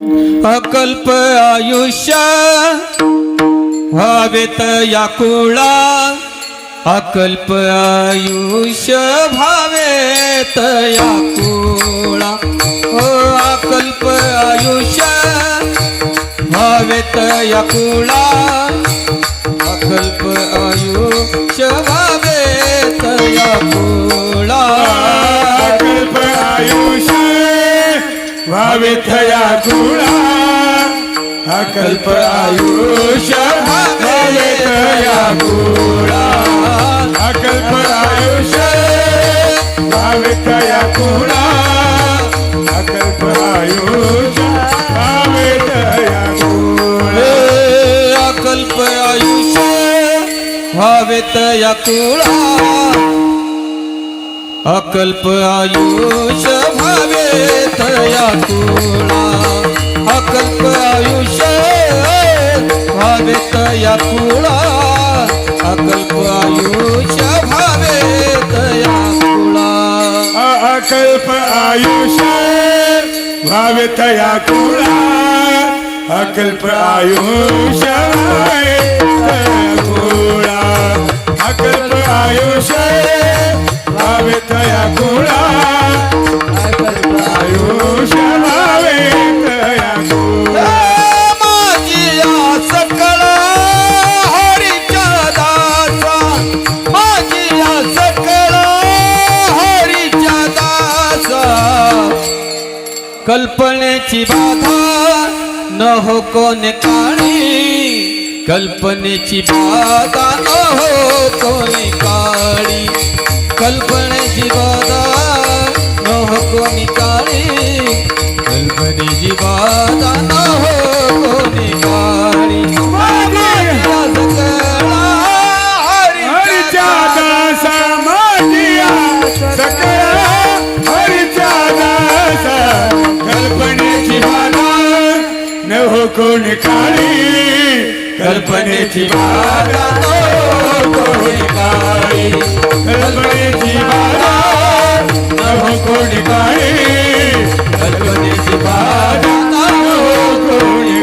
अकल्प आयुष्य या कुळा अकल्प आयुष्य, भावेत कुळा हो अकल्प आयुष्य, भावेत या कुळा अकल्प भाविथया कुळा अकल्प आयुष्य भाविथया कुळा अकल्प आयुष्य भाविथया कुळा अकल्प आयुष्य भाविथया कुळा हे अकल्प आयुष्य व्हावेत या कुळा अकल्प आयुष्य भावेत या कुळा अकल्प आयुष्य भावेत या कुळा अकल्प आयुष्य भावेत या कुळा अकल्प आयुष्य कुळा अकल्प आयुष्य कल्पनेची बाधा न हो कोण काळी कल्पनेची बाधा न हो कोणी कल्पने कल्पनेची बाधा न हो कोणी काळी कल्पनेची बाधा न हो कोणी कल्पनेची बाधा कल्पनेची बाधा कोणी काळी कल्पनेची बाधा कोणी